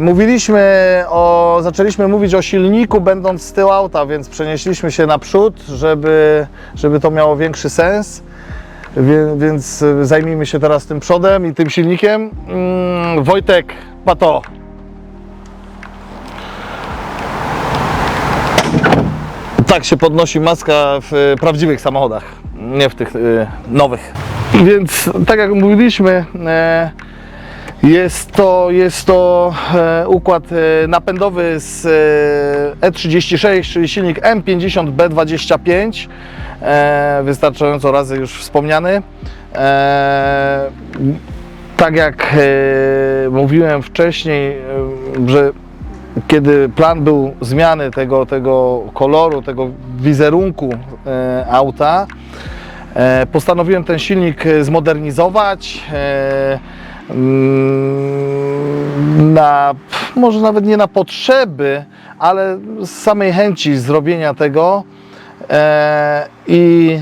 Mówiliśmy o, zaczęliśmy mówić o silniku będąc z tyłu auta, więc przenieśliśmy się naprzód, żeby, żeby to miało większy sens. Wie, więc y, zajmijmy się teraz tym przodem i tym silnikiem. Mm, Wojtek Pato. Tak się podnosi maska w y, prawdziwych samochodach, nie w tych nowych. Więc tak jak mówiliśmy, e, jest to, jest to e, układ e, napędowy z e, E36, czyli silnik M50B25, e, wystarczająco razy już wspomniany. E, tak jak e, mówiłem wcześniej, e, że kiedy plan był zmiany tego, tego koloru, tego wizerunku e, auta, e, postanowiłem ten silnik e, zmodernizować. E, na, pff, może nawet nie na potrzeby, ale z samej chęci zrobienia tego. E, I